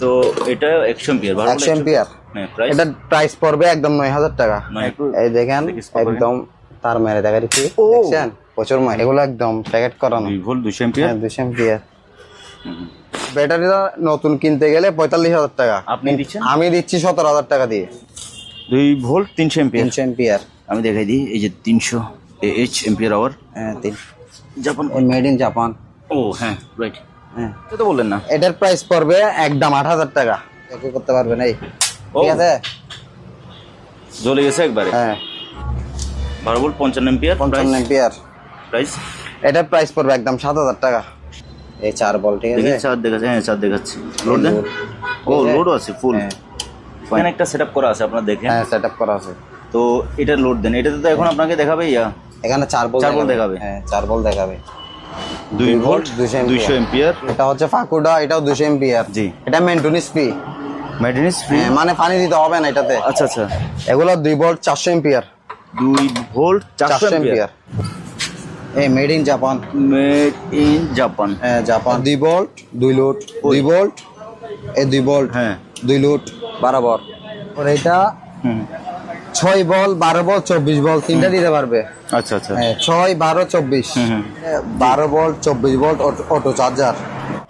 তো এটা একশো এম্পিয়ার ভালো একশো এম্পিয়ার প্রাইস এটা প্রাইস পড়বে একদম নয় হাজার টাকা। এই দেখেন একদম তার মেরে দেখা দিচ্ছি। দেখছেন? প্রচুর মাল এগুলো একদম প্যাকেট করানো। ভোল্ট দুশো এম্পিয়ার দুশো এম্পিয়ার ব্যাটারিটা নতুন কিনতে গেলে পঁয়তাল্লিশ হাজার টাকা। আপনি দিচ্ছেন? আমি দিচ্ছি সতেরো হাজার টাকা দিয়ে। দুই ভোল্ট তিনশো এম্পিয়ার তিনশো এম্পিয়ার আমি দেখাই দিই এই যে তিনশো এইচ এম্পিয়ার আওয়ার হ্যাঁ তিন জাপান মেড ইন জাপান ও হ্যাঁ রাইট তো বললেন না? এটার প্রাইস পড়বে একদম আট হাজার টাকা। একটু করতে পারবেন এই। ঠিক আছে? জ্বলে গেছে একবারে? হ্যাঁ। বারো ভোল্ট পঞ্চান্ন এম্পিয়ার পঞ্চান্ন এম্পিয়ার প্রাইস এটার প্রাইস পড়বে একদম সাত হাজার টাকা। এই চার বল ঠিক আছে? দেখি চার দেখাচ্ছে হ্যাঁ চার দেখাচ্ছে। লোড দেন? ও লোডও আছে ফুল হ্যাঁ। এখানে একটা সেট আপ করা আছে আপনার দেখেন। হ্যাঁ সেট আপ করা আছে। তো এটা লোড দেন। এটাতে তো এখন আপনাকে দেখাবে ইয়া। এখানে চার বল চার বল দেখাবে। হ্যাঁ চার বল দেখাবে। দুই ভোল্ট দুইশো এম্পিয়ার। এটা হচ্ছে ফাকুডা এটাও দুশো এম্পিয়ার। জি। এটা মেন্টুনিস পি ম্যাডেনিস ফ্রি মানে পানি দিতে হবে না এটাতে। আচ্ছা আচ্ছা। এগুলো দুই ভোল্ট চারশো এম্পিয়ার। দুই ভোল্ট চারশো ampere? Ampere. Made in Japan made in Japan হ্যাঁ জাপান দুই ভোল্ট দুই লোড। দুই ভোল্ট এই দুই ভোল্ট হ্যাঁ। দুই লোড বরাবর আর এটা হুম। ছয় বল বারো বল চব্বিশ বল তিনটা দিতে পারবে। আচ্ছা আচ্ছা। হ্যাঁ ছয় বারো চব্বিশ। হুম। বারো বল চব্বিশ বল অটো চার্জার।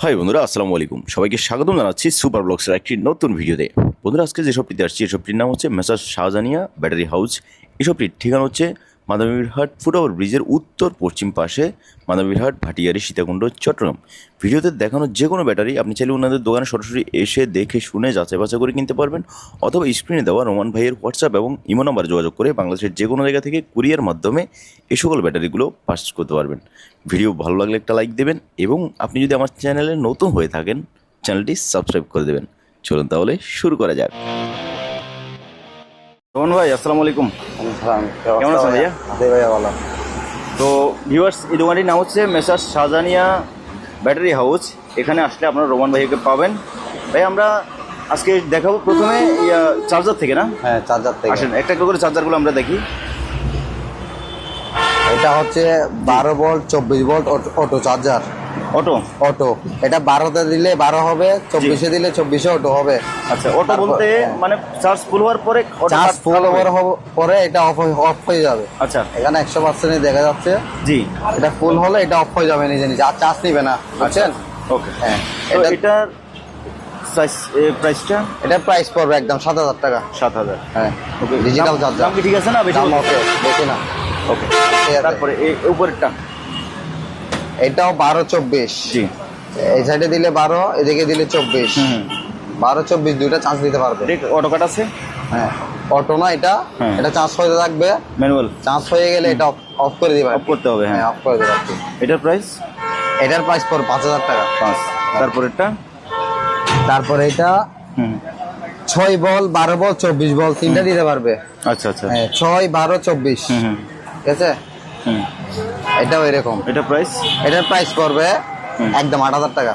হাই বন্ধুরা আসসালামু আলাইকুম। সবাইকে স্বাগতম জানাচ্ছি সুপার ব্লগসের একটি নতুন ভিডিওতে। বন্ধুরা আজকে যেসব শপটিতে আসছি এই শপটির নাম হচ্ছে মেসাজ শাহজানিয়া ব্যাটারি হাউস এসবটির ঠিকানা হচ্ছে মাদামীরহাট ফুটওভার ব্রিজের উত্তর পশ্চিম পাশে মাদামীরহাট, ভাটিয়ারি, সীতাকুণ্ড, চট্টগ্রাম। ভিডিওতে দেখানো যে কোনো ব্যাটারি আপনি চাইলে ওনাদের দোকানে সরাসরি এসে দেখে শুনে যাচাই বাছাই করে কিনতে পারবেন অথবা স্ক্রিনে দেওয়া রোমান ভাইয়ের হোয়াটসঅ্যাপ এবং ইমো নাম্বার যোগাযোগ করে বাংলাদেশের যে কোনো জায়গা থেকে কুরিয়ার মাধ্যমে এই সকল ব্যাটারিগুলো পার্চেস করতে পারবেন। ভিডিও ভালো লাগলে একটা লাইক দেবেন এবং আপনি যদি আমার চ্যানেলে নতুন হয়ে থাকেন চ্যানেলটি সাবস্ক্রাইব করে দেবেন। চলুন তাহলে শুরু করা যাক। রোহন ভাই আসসালামু আলাইকুম। কেমন আছেন ভাইয়া? ভাইয়া? ভালো। তো ভিউয়ার্স এই দোকানটির নাম হচ্ছে মেসার শাহজানিয়া ব্যাটারি হাউস। এখানে আসলে আপনারা রোমান ভাইকে পাবেন। ভাই আমরা আজকে দেখাবো প্রথমে চার্জার থেকে না? হ্যাঁ চার্জার থেকে। আসেন একটা একটা করে চার্জারগুলো আমরা দেখি। এটা হচ্ছে বারো ভোল্ট চব্বিশ volt auto charger auto? Auto. এটা বারোতে দিলে বারো হবে চব্বিশে দিলে চব্বিশে অটো হবে। আচ্ছা অটো বলতে। মানে চার্জ ফুল হওয়ার পরে চার্জ ফুল। ওভার পরে এটা অফ অফ হয়ে যাবে। আচ্ছা। এখানে একশো পার্সেন্ট দেখা যাচ্ছে। জি। এটা ফুল হলে এটা অফ হয়ে যাবে নিজে নিজে আর চার্জ নিবে না বুঝছেন? ওকে হ্যাঁ এটা প্রাইসটা এটা প্রাইস পড়বে একদম সাত হাজার টাকা। সাত হাজার। হ্যাঁ ডিজিটাল চার্জার ঠিক আছে না? বেশি ওকে বেশি না। ওকে তারপরে এই উপরেরটা? এটাও বারো চব্বিশ। জি। এই সাইডে দিলে বারো এদিকে দিলে চব্বিশ। বারো চব্বিশ দুইটা চান্স দিতে পারবে। অটো কাট আছে? হ্যাঁ অটো না এটা? হ্যাঁ। এটা চার্জ হয়ে থাকবে। ম্যানুয়াল চার্জ হয়ে গেলে এটা অফ করে দিবে। অফ করতে হবে হ্যাঁ। হ্যাঁ অফ করে দিবে এটার প্রাইস এটার প্রাইস পড়বে পাঁচ হাজার টাকা। পাঁচ। তারপরেরটা তারপরে এটা ছয় বল বারো বল চব্বিশ বল তিনটা দিতে পারবে। আচ্ছা আচ্ছা। হ্যাঁ ছয় বারো চব্বিশ। ঠিক আছে? হুম। এটাও এরকম। এটা প্রাইস এটার প্রাইস পড়বে একদম আট হাজার টাকা।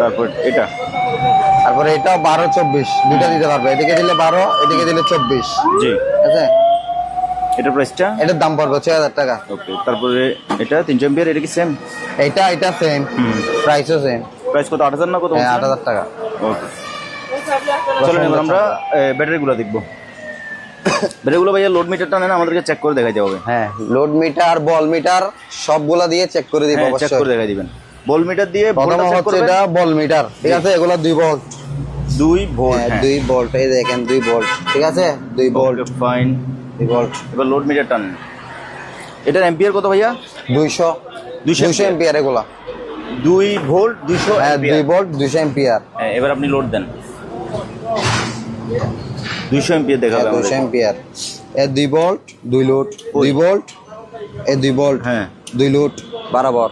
তারপর এটা? তারপরে এটাও বারো চব্বিশ। দুইটা দিতে পারবে। এদিকে দিলে বারো এদিকে দিলে চব্বিশ। জি। আছে? এটা প্রাইসটা এটার দাম পড়বে ছয় হাজার টাকা। ওকে তারপরে এটা তিনশো এমপিয়ার এটা কি সেম এটা এটা সেম প্রাইসও সেম প্রাইস কত আট হাজার না কত হ্যাঁ আট হাজার টাকা। ওকে চলেন আমরা ব্যাটারিগুলো দেখব। ব্যাটারিগুলো ভাইয়া লোড মিটারটা নেন আমাদেরকে চেক করে দেখাইতে হবে। হ্যাঁ লোড মিটার বল মিটার সবগুলা দিয়ে চেক করে দিব হ্যাঁ চেক করে দেখাই দিবেন। বল মিটার দিয়ে প্রথম হচ্ছে এটা বল মিটার ঠিক আছে? এগুলা দুই ভোল্ট দুই ভোল্ট হ্যাঁ, হ্যাঁ। দুই ভোল্ট এই দেখেন দুই ভোল্ট ঠিক আছে? দুই ভোল্ট ফাইন দুই ভোল্ট এবার লোড মিটারটা নেন। এটার এম্পিয়ার কত ভাইয়া? দুইশো। 200 দুইশো ampere। এম্পিয়ার এগুলা। দুই ভোল্ট দুইশো হ্যাঁ দুই ভোল্ট দুইশো হ্যাঁ, এবার আপনি লোড দেন। দুইশো এম্পিয়ার দেখাবে দুইশো আমাদের এম্পিয়ার এ দুই ভোল্ট দুই লোড দুই ভোল্ট এ দুই ভোল্ট হ্যাঁ। দুই লোড বরাবর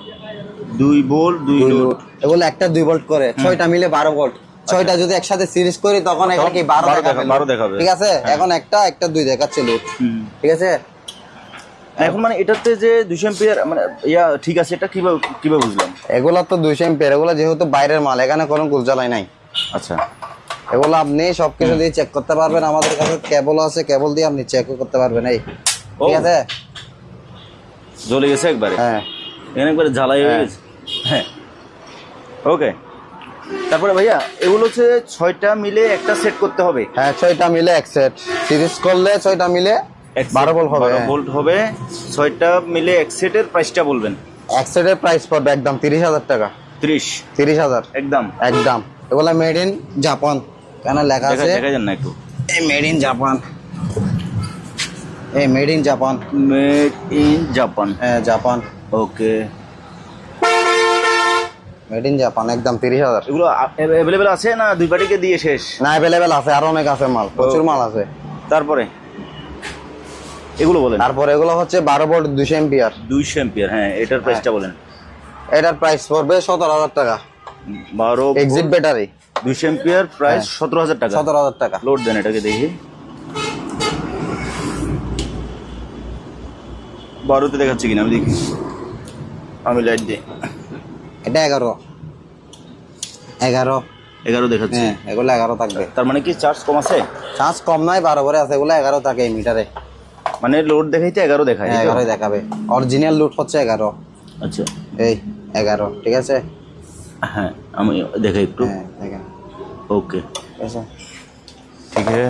দুই ভোল্ট দুই দুই লোড। লোড। এগুলো একটা দুই ভোল্ট করে ছয়টা মিলে বারো ভোল্ট। ছয়টা যদি একসাথে সিরিজ করি তখন এখানে কি বারো বারো দেখাবে? দেখাবে। ঠিক আছে? এখন একটা একটা দুই দেখাচ্ছে লোড। ঠিক আছে? এখন মানে এটাতে যে দুইশো এম্পিয়ার মানে ইয়া ঠিক আছে এটা কীভাবে কীভাবে বুঝলাম? এগুলো তো দুইশো এম্পিয়ার এগুলো যেহেতু বাইরের মাল এখানে কোনো গুলজালাই নাই। আচ্ছা। এগুলো আপনি সবকিছু দিয়ে চেক করতে পারবেন। আমাদের কাছে কেবল আছে কেবল দিয়ে আপনি চেক করতে পারবেন। এই ঠিক। আছে? জ্বলে গেছে একবারে? হ্যাঁ। এখানে একবারে ঝালাই হয়ে হ্যাঁ। গেছে? হ্যাঁ। ওকে। তারপরে ভাইয়া এগুলো হচ্ছে ছয়টা মিলে একটা সেট করতে হবে। হ্যাঁ ছয়টা মিলে এক সেট সিরিজ করলে ছয়টা মিলে এক বারো বল হবে। বারো হ্যাঁ। ভোল্ট হবে। ছয়টা মিলে এক সেটের প্রাইসটা বলবেন। এক সেটের প্রাইস পড়বে একদম তিরিশ হাজার টাকা। ত্রিশ। তিরিশ হাজার। একদম। একদম। এগুলা মেড ইন জাপান কেন লেখা আছে? দেখা যান না একটু। এই মেড ইন জাপান এই made in Japan made in Japan হ্যাঁ Japan okay made in Japan একদম তিরিশ হাজার। এগুলো অ্যাভেলেবেল আছে না দুই পার্টিকে দিয়ে শেষ? না অ্যাভেলেবেল আছে আরও অনেক আছে মাল প্রচুর মাল আছে। তারপরে? এগুলো বলেন। তারপরে এগুলো হচ্ছে বারো ভোল্ট দুশো এম্পিয়ার দুইশো এম্পিয়ার হ্যাঁ এটার প্রাইসটা বলেন। এটার প্রাইস পড়বে সতেরো হাজার টাকা। বারো এক্সিট ব্যাটারি দুইশো এম্পিয়ার প্রাইস সতেরো হাজার টাকা। সতেরো হাজার টাকা। লোড দেন এটাকে দেখি। বারোতে দেখাচ্ছে কিনা আমি দেখি। আমি লাইট দিই। এটা এগারো। এগারো। এগারো দেখাচ্ছে। হ্যাঁ এগুলো এগারো থাকবে। তার মানে কি চার্জ কম আছে? চার্জ কম নয় বারো করে আছে এগুলো এগারো থাকে মিটারে মানে লোড দেখাইতে এগারো দেখায় হ্যাঁ? এগারোই দেখাবে। অরিজিনাল লোড হচ্ছে এগারো। আচ্ছা। এই এগারো ঠিক আছে? হ্যাঁ আমি দেখাই একটু। হ্যাঁ ওকে ঠিক আছে ঠিক আছে।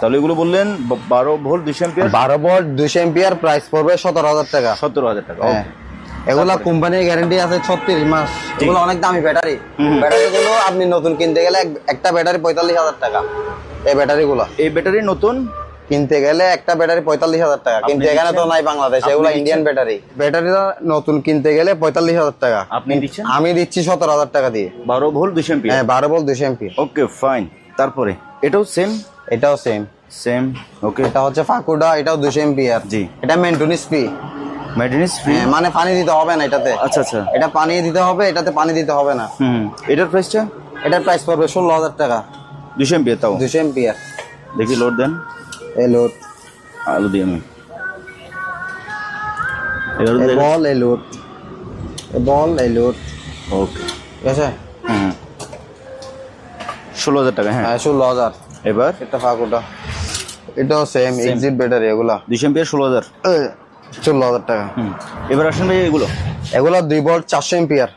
তাহলে এগুলো বললেন বারো ভোল্ট দুশো এম্পিয়ার বারো ভোল্ট দুশো এম্পিয়ার প্রাইস পড়বে সতেরো হাজার টাকা। সতেরো হাজার টাকা হ্যাঁ। এগুলা কোম্পানির গ্যারান্টি আছে ছত্রিশ মাস। এগুলো অনেক দামি ব্যাটারি। ব্যাটারিগুলো আপনি নতুন কিনতে গেলে একটা ব্যাটারি পঁয়তাল্লিশ হাজার টাকা। এই ব্যাটারিগুলো। এই ব্যাটারি নতুন? কিনতে গেলে একটা ব্যাটারি পঁয়তাল্লিশ হাজার টাকা। কিন্তু এখানে তো নাই বাংলাদেশ এগুলো ইন্ডিয়ান ব্যাটারি। ব্যাটারিটা নতুন কিনতে গেলে পঁয়তাল্লিশ হাজার টাকা। আপনি দিচ্ছেন? আমি দিচ্ছি সতেরো হাজার টাকা দিয়ে। বারো ভোল দুইশো এম্পিয়ার? হ্যাঁ বারো ভোল দুশো এমপি ওকে ফাইন তারপরে এটাও সেম এটাও সেম সেম ওকে এটা হচ্ছে ফাকুডা এটাও দুশো এমপি আর জি। এটা মেন্টুনিস ফি ম্যাডেনিস ফ্রি মানে পানি দিতে হবে না এটাতে। আচ্ছা আচ্ছা। এটা পানি দিতে হবে এটাতে পানি দিতে হবে না। হুম এটার প্রাইসটা এটার প্রাইস পড়বে ষোলো হাজার টাকা। দুইশো এম্পিয়ার তাও। দুশো এমপি আর দেখি লোড দেন। এই লোড আলু দিই আমি। বল এই বল এই লোড ওকে ঠিক আছে? হুম। ষোলো হাজার টাকা হ্যাঁ। হ্যাঁ ষোলো হাজার। এবার? এটা ফাকুডা এটাও সেম এক্সিট ব্যাটারি এগুলা। দুইশো এম্পিয়ার ষোলো হাজার। ষোলো হাজার টাকা। হুম। এবার আসেন ভাই এগুলো? এগুলো দুই ভোল্ট চারশো এম্পিয়ার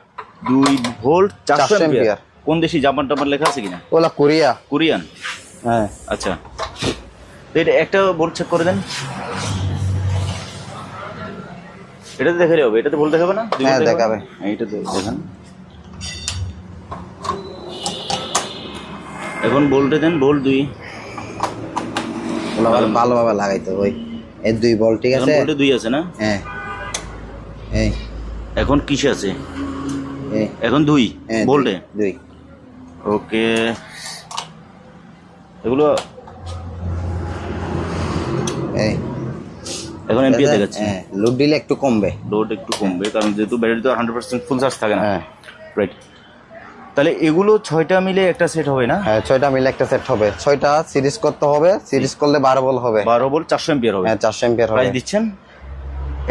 দুই ভোল্ট চারশো 400 এম্পিয়ার কোন দেশি জাপান টাপান লেখা আছে কিনা? ওগুলা কোরিয়া। কোরিয়ান? হ্যাঁ। আচ্ছা। তো এটা একটা ভোল্ট চেক করে দেন। এটাতে দেখালে হবে এটাতে ভোল্ট দেখাবে না? হ্যাঁ, দেখাবে। হ্যাঁ, এইটাতে দেখান। এখন ভোল্টে দেন ভোল্ট দুই। ভালোভাবে লাগাইতে হবে এই দুই ভোল্ট ঠিক আছে? ভোল্টে দুই আছে না? হ্যাঁ। এই। এখন কিসে আছে? এখন দুই হ্যাঁ, দুই, দুই। ওকে এগুলো এই। এখন এমপিএ দেখাচ্ছে হ্যাঁ লোড দিলে একটু কমবে। লোড একটু কমবে কারণ যেহেতু ব্যাটারি তো হান্ড্রেড পার্সেন্ট ফুল চার্জ থাকে না। হ্যাঁ। রাইট তাহলে এগুলো ছয়টা মিলে একটা সেট হবে না? হ্যাঁ ছয়টা মিলে একটা সেট হবে। ছয়টা সিরিজ করতে হবে সিরিজ করলে বারো বল হবে। বারো বল চারশো এম্পিয়ার হবে। হ্যাঁ চারশো এম্পিয়ার হবে। প্রাইস দিচ্ছেন?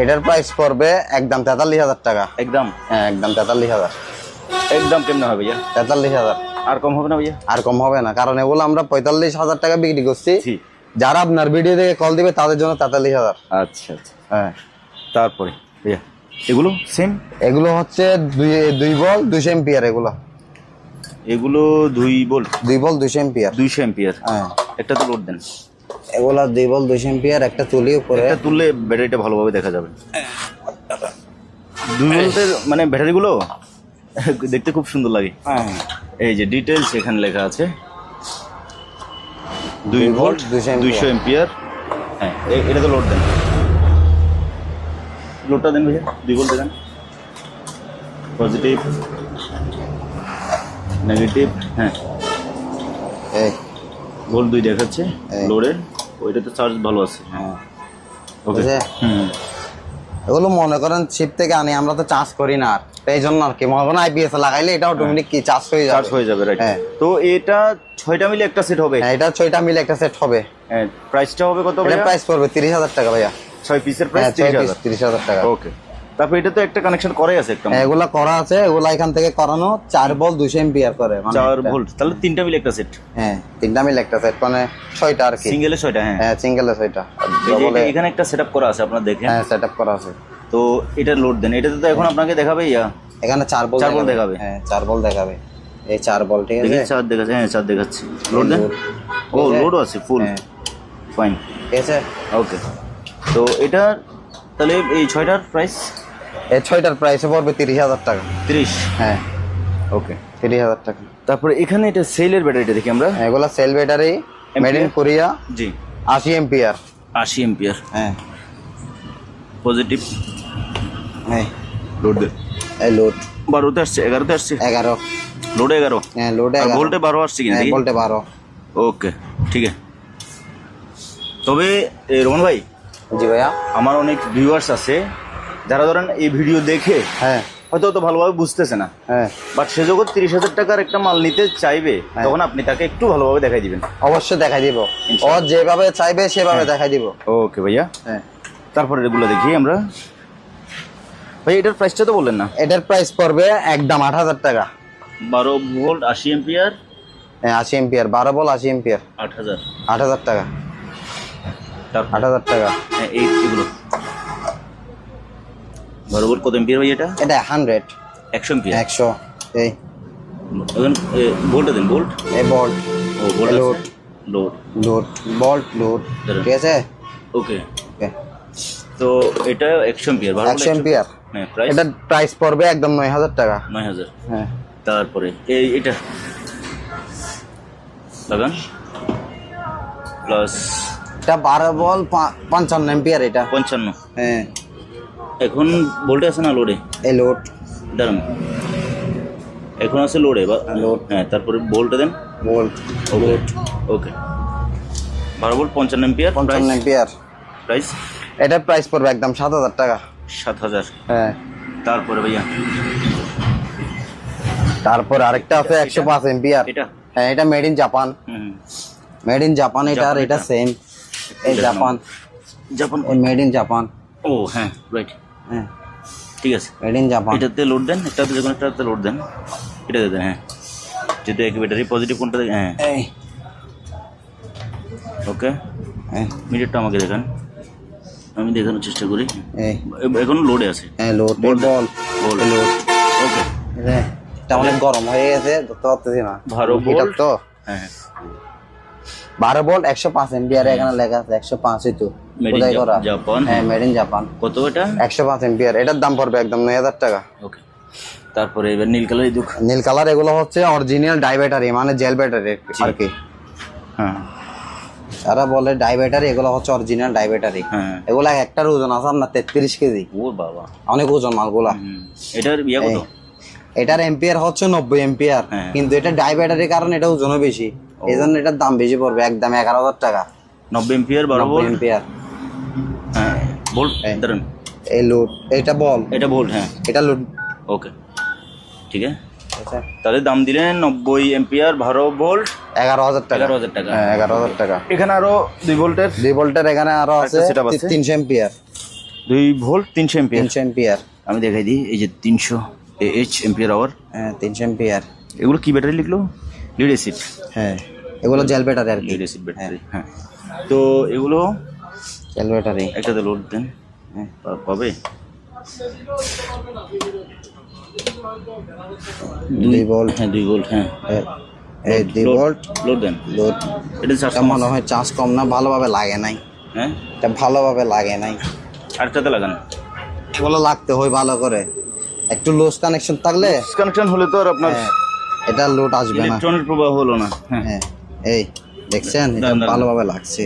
এটার প্রাইস পড়বে একদম তেতাল্লিশ হাজার টাকা। একদম? হ্যাঁ একদম তেতাল্লিশ হাজার। একদম কেমনে হবে ভাইয়া? তেতাল্লিশ হাজার। আর কম হবে না ভাইয়া? আর কম হবে না কারণ এগুলো আমরা পঁয়তাল্লিশ হাজার টাকা বিক্রি করছি। যারা আপনার ভিডিও থেকে কল দিবে তাদের জন্য তেতাল্লিশ হাজার। আচ্ছা আচ্ছা। হ্যাঁ। তারপরে ভাইয়া এগুলো সেম এগুলো হচ্ছে দুই দুই বল দুইশো এম্পিয়ার এগুলো। এগুলো দুই বল? দুই বল দুইশো এম্পিয়ার দুইশো এম্পিয়ার হ্যাঁ। একটা তো লোড দেন। এগুলো দুই বল দুইশো এম্পিয়ার একটা তুলি উপরে। একটা তুললে ব্যাটারিটা ভালোভাবে দেখা যাবে। দুই ভোল্টের মানে ব্যাটারিগুলো দেখতে খুব সুন্দর লাগে। হ্যাঁ। এই যে ডিটেলস এখানে লেখা আছে। দুই ভোল্ট দুইশো এম্পিয়ার হ্যাঁ এটা তো লোড দেন। লোডটা দেন ভাইয়া দুই ভোল্ট দেন। পজিটিভ নেগেটিভ হ্যাঁ। ভোল্ট দুই দেখাচ্ছে। লোডের ওইটাতে চার্জ ভালো আছে। হ্যাঁ। ওকে? হুম। এগুলো মনে করেন ছিপ থেকে আনি আমরা তো চাষ করি না আর। এই জন্য আর কি মনে আইপিএস লাগাইলে এটা অটোমেটিক কি চাষ হয়ে চার্জ যাবে হয়ে যাবে রাইট হ্যাঁ। তো এটা ছয়টা মিলে একটা সেট হবে? হ্যাঁ এটা ছয়টা মিলে একটা সেট হবে। হ্যাঁ প্রাইসটা হবে কত ভাইয়া? প্রাইস পড়বে তিরিশ হাজার টাকা ভাইয়া। ছয় পিসের হ্যাঁ প্রাইস ছয় তিরিশ পিস হাজার। তিরিশ হাজার টাকা। ওকে তারপর এটা তো একটা কানেকশন করাই আছে হ্যাঁ, এগুলা করা আছে এগুলা এখান থেকে করানো চার বল দুশো এম্পিয়ার করে মানে চার একটা। ভোল্ট তাহলে তিনটা মিলে একটা সেট হ্যাঁ তিনটা মিলে একটা সেট মানে ছয়টা আর কি। সিঙ্গেলে ছয়টা হ্যাঁ। হ্যাঁ সিঙ্গেলে ছয়টা। আর এই যে double এ- এটা- এখানে একটা সেটআপ করা আছে আপনারা দেখেন। হ্যাঁ সেট করা আছে। তো এটা লোড দেন। এটাতে তো এখন আপনাকে দেখাবে ইয়া? এখানে চার বল চার বল দেখাবে। হ্যাঁ চার বল দেখাবে। এই চার বল ঠিক আছে? চার দেখাচ্ছে হ্যাঁ চার দেখাচ্ছে। লোড দেন? ও? লোডও আছে? ফুল হ্যাঁ। ফাইন ঠিক আছে? ওকে তো এটা তাহলে এই ছয়টার প্রাইস এই ছয়টার প্রাইস পড়বে তিরিশ হাজার টাকা। তিরিশ? হ্যাঁ। ওকে তিরিশ হাজার টাকা। তারপরে এখানে এটা সেলের ব্যাটারিটা দেখি আমরা। এগুলা cell battery made in Korea জি। আশি এমপিআর। আশি এম্পিয়ার হ্যাঁ। পজিটিভ হ্যাঁ। লোড দেন এই লোড বারোতে আসছে এগারোতে আসছে? এগারো। লোড এগারো? হ্যাঁ লোডে আর ভোল্টে বারো আসছে কিনা? হ্যাঁ? ভোল্টে বারো। ওকে ঠিক আছে। তবে রোহন ভাই জি ভাইয়া। আমার অনেক ভিউয়ার্স আছে যারা ধরেন এই ভিডিও দেখে হ্যাঁ। হয়তো অত ভালোভাবে বুঝতেছে না। হ্যাঁ। বাট সে যখন তিরিশ হাজার টাকার একটা মাল নিতে চাইবে হ্যাঁ। তখন আপনি তাকে একটু ভালোভাবে দেখাই দিবেন। অবশ্যই দেখাই দিব। ও যেভাবে চাইবে সেভাবে হ্যাঁ। দেখাই দিব। ওকে ভাইয়া। হ্যাঁ। তারপরে এগুলো দেখি আমরা। ভাই এটার প্রাইসটা তো বললেন না। এটার প্রাইস পড়বে একদম আট হাজার টাকা। বারো ভোল্ট আশি এম্পিয়ার হ্যাঁ আশি এমপিআর বারো বল আশি এমপিআর আট হাজার। আট হাজার টাকা। তারপর? আট হাজার টাকা। হ্যাঁ, এই এগুলো। বারো ভোল্ট কত এম্পিয়ার ভাই এটা? এটা হান্ড্রেড একশো এম্পিয়ার একশো এই। এখন ভোল্টে দেন ভোল্ট? এই বল্ট ও volt Load. Load. Load volt load. দাঁড়ান। ঠিক আছে? ওকে. তো এটা একশো এম্পিয়ার বারো একশো এমপিআর। হ্যাঁ প্রাইস এটার প্রাইস পড়বে একদম নয় হাজার টাকা। নয় হাজার। হ্যাঁ। তারপরে এই এটা। লাগান। প্লাস এটা বারো বল পা- পঞ্চান্ন এমপিআর এটা। পঞ্চান্ন। হ্যাঁ। এখন ভোল্টে আছে না লোডে? এই লোড। দাঁড়ান। এখন আছে লোডে বা Load. হ্যাঁ তারপরে ভোল্টে দেন। বল্ট ওকে ওকে বারো ভোল্ট পঞ্চান্ন এম্পিয়ার পঞ্চান্ন এমপিআর। প্রাইস এটার প্রাইস পড়বে একদম সাত হাজার টাকা। সাত হাজার। হ্যাঁ। তারপরে ভাইয়া? তারপর আরেকটা আছে একশো পাঁচ এমপিআর এটা? হ্যাঁ এটা মেড ইন জাপান হুম মেড ইন জাপান এটা আর এটা এটা। সেম এই Japan Japan made in Japan ও হ্যাঁ রাইট হ্যাঁ। ঠিক আছে। মেড ইন জাপান এটাতে লোড দেন এটাতে যে কোনো একটাতে লোড দেন। এটাতে দেন হ্যাঁ। যেহেতু এক ব্যাটারি পজিটিভ কোনটা হ্যাঁ। ওকে হ্যাঁ। মিটারটা আমাকে দেখান। আমি দেখানোর চেষ্টা করি। এখনও লোডে আছে। হ্যাঁ লোড বল বল। বল। লোড ওকে। এটা অনেক গরম হয়ে গেছে ধরতে পারতেছি না। বারো হিটার তো। হ্যাঁ। বারো বল একশো পাঁচ এমপিআর এখানে লেখা আছে একশো পাঁচই তো খোদাই করা। Japan। হ্যাঁ মেড ইন জাপান কত এটা? একশো পাঁচ এমপিআর। এটার দাম পড়বে একদম নয় হাজার টাকা। ওকে। তারপরে এবার নীল কালার দুঃখ। নীল কালার এগুলো হচ্ছে অরিজিনাল ডাই ব্যাটারি মানে জেল ব্যাটারি আর কি। হ্যাঁ। যারা বলে ডাই ব্যাটারি এগুলো হচ্ছে অরিজিনাল ডাই ব্যাটারি হ্যাঁ। এগুলা একটার ওজন আছে আপনার তেত্রিশ কেজি। ও বাবা। অনেক ওজন মালগুলা। হুম এটার ইয়া কত? এটার এম্পিয়ার হচ্ছে নব্বই এম্পিয়ার। কিন্তু এটা ডাই ব্যাটারির কারণে এটা ওজনও বেশি। এই জন্য এটার দাম বেশি পড়বে একদম এগারো হাজার টাকা। নব্বই এম্পিয়ার বারো এম্পিয়ার হ্যাঁ এই। ধরেন। এই লোড এটা বল। এটা ভোল্ট হ্যাঁ। এটা লোড ওকে। ঠিক আছে? তাহলে দাম দিলেন নব্বই এম্পিয়ার বারো ভোল্ট এগারো হাজার টাকা। এগারো হাজার টাকা। হ্যাঁ এগারো হাজার টাকা। এখানে আরও দুই ভোল্টের? দুই ভোল্টের এখানে আরও আছে। তিনশো এম্পিয়ার। দুই ভোল্ট তিনশো এম্পিয়ার। তিনশো এম্পিয়ার। আমি দেখাই দিই এই যে তিনশো এইচ এম্পিয়ার আওয়ার হ্যাঁ তিনশো এম্পিয়ার। এগুলো কি ব্যাটারি লিখলো? লিড অ্যাসিড হ্যাঁ এগুলো জেল ব্যাটারি আর কি। লিড অ্যাসিড ব্যাটারি হ্যাঁ। তো এগুলো জেল ব্যাটারি একটাতে লোড দেন। হ্যাঁ পাবে দুই ভোল্ট। হ্যাঁ দুই ভোল্ট হ্যাঁ। এই দুই ভোল্ট লোড দেন। লোড এটা মনে হয় চার্জ কম না ভালোভাবে লাগে নাই। হ্যাঁ? এটা ভালোভাবে লাগে নাই। আরেকটাতে লাগান। এগুলো লাগতে হয় ভালো করে। একটু লোস কানেকশন থাকলে কানেকশন হলে তো আর আপনার হ্যাঁ, এটা লোড আসবে না। ইলেকট্রনিক প্রবাহ হলো না। হ্যাঁ। হ্যাঁ এই দেখছেন এটা। ভালোভাবে লাগছে।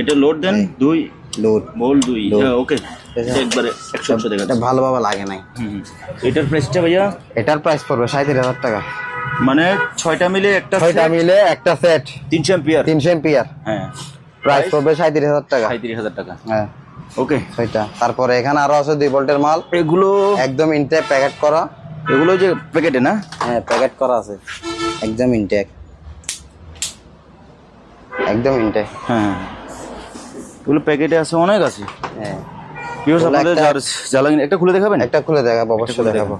এটা লোড দেন দুই। লোড ভোল্ট দুই। হ্যাঁ ওকে একবারে একশো একশো এটা ভালোভাবে লাগে নাই। এটার প্রাইসটা ভাইয়া? এটার প্রাইস পড়বে সাঁত্রিশ হাজার টাকা। মানে ছয়টা মিলে একটা ছয়টা মিলে একটা সেট তিনশো এম্পিয়ার তিনশো এম্পিয়ার হ্যাঁ। প্রাইস পড়বে সাঁত্রিশ হাজার টাকা। সাঁত্রিশ হাজার টাকা। হ্যাঁ। ওকে তারপরে এখানে আরও আছে দুই ভোল্টের মাল। এগুলো একদম ইনটেক প্যাকেট করা। এগুলো যে প্যাকেটে না? হ্যাঁ প্যাকেট করা আছে। একদম ইনটেক একদম ইনটেক হ্যাঁ। এগুলো প্যাকেটে আছে অনেক আছে। হ্যাঁ। আপনাদের একটা খুলে দেখাবেন? একটা খুলে দেখাবো অবশ্যই দেখাবো।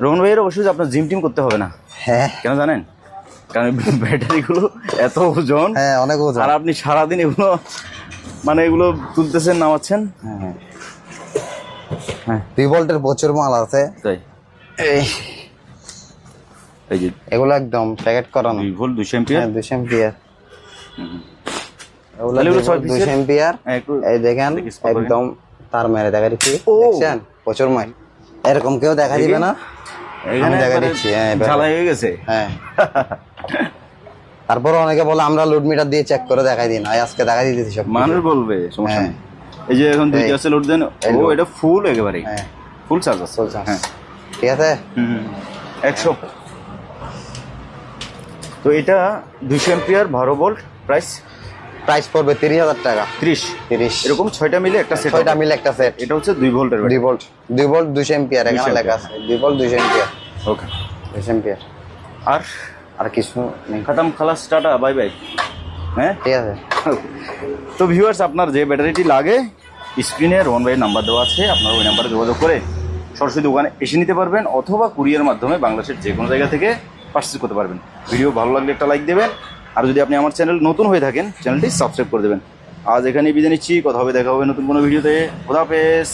রোহন ভাইয়ের অবশ্যই আপনার জিম টিম করতে হবে না। হ্যাঁ। কেন জানেন? কারণ ব্যাটারিগুলো এত ওজন। হ্যাঁ অনেক ওজন। আর আপনি সারাদিন এগুলো মানে এগুলো তুলতেছেন নামাচ্ছেন। হ্যাঁ হ্যাঁ। দুই ভোল্টের প্রচুর মাল আছে। তাই? এই। যে এগুলো একদম প্যাকেট করানো। দুই ভোল্ট দুশো এম্পিয়ার হ্যাঁ দুশো এম্পিয়ার দুশো? এম্পিয়ার হ্যাঁ, এই দেখেন দেখি। একদম তার মেরে দেখা! দেখছেন? প্রচুর মাইল এরকম কেউ দেখা। দিবে না? এখানে দেখা দিচ্ছি, হ্যাঁ, ঝালাই হয়ে গেছে? হ্যাঁ। তারপর অনেকে বলে আমরা লোড মিটার দিয়ে চেক করে দেখাই দিই না আজকে দেখাই দিতেছি সব মানুষ বলবে সমস্যা হ্যাঁ। নেই। এই যে এখন দুইটা আছে লোড দেন ও এটা ফুল একেবারে হ্যাঁ। ফুল চার্জ আছে। হ্যাঁ। ঠিক আছে? হুম একশো। তো এটা দুইশো এম্পিয়ার বারো ভোল্ট প্রাইস প্রাইস পড়বে তিরিশ হাজার টাকা। ত্রিশ? তিরিশ। এরকম ছয়টা মিলে একটা সেট ছয়টা মিলে একটা সেট এটা হচ্ছে দুই ভোল্টের দুই ভোল্ট দুই ভোল্ট দুশো এম্পিয়ার এখানে 200 লেখা আছে। দুই ভোল্ট দুশো এম্পিয়ার ওকে দুশো এম্পিয়ার আর? আর কিছু নেই। খতম খালাস টাটা বাই বাই হ্যাঁ? ঠিক আছে। তো ভিউয়ার্স আপনার যে ব্যাটারিটি লাগে স্ক্রিনে রোহন ভাইয়ের নাম্বার দেওয়া আছে আপনার ওই নাম্বারে যোগাযোগ করে সরাসরি দোকানে এসে নিতে পারবেন অথবা কুরিয়ার মাধ্যমে বাংলাদেশের যে কোনো জায়গা থেকে পার্চেস করতে পারবেন। ভিডিও ভালো লাগলে একটা লাইক দেবেন আর যদি আপনি আমার চ্যানেল নতুন হয়ে থাকেন চ্যানেলটি সাবস্ক্রাইব করে দেবেন। আজ এখানেই বিদায় নিচ্ছি, কথা হবে, দেখা হবে নতুন কোনো ভিডিওতে। খোদা হাফেজ।